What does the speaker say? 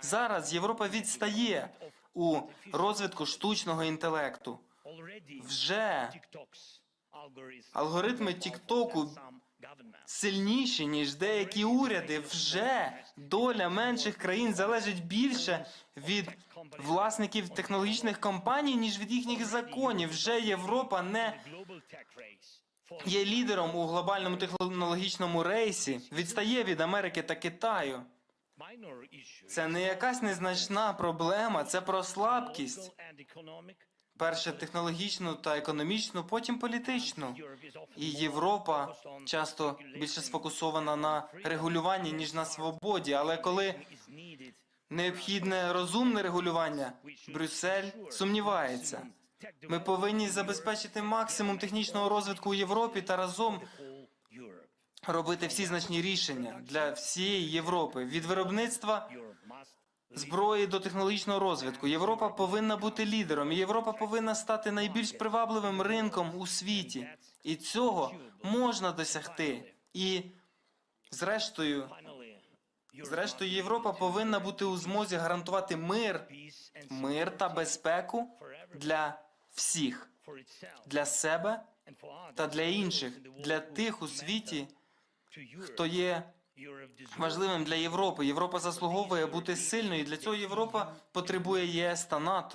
Зараз Європа відстає у розвитку штучного інтелекту. Вже алгоритми Тіктоку сильніші, ніж деякі уряди. Вже доля менших країн залежить більше від власників технологічних компаній, ніж від їхніх законів. Вже Європа не є лідером у глобальному технологічному рейсі, відстає від Америки та Китаю. Це не якась незначна проблема, це про слабкість. Перше технологічну та економічну, потім політичну. І Європа часто більше сфокусована на регулюванні, ніж на свободі. Але коли необхідне розумне регулювання, Брюссель сумнівається. Ми повинні забезпечити максимум технічного розвитку у Європі та разом робити всі значні рішення для всієї Європи від виробництва зброї до технологічного розвитку. Європа повинна бути лідером. Європа повинна стати найбільш привабливим ринком у світі. І цього можна досягти. І зрештою, зрештою, Європа повинна бути у змозі гарантувати мир, мир та безпеку для всіх, для себе та для інших, для тих у світі, хто є важливим для Європи. Європа заслуговує бути сильною. і Для цього Європа потребує ЄС та НАТО.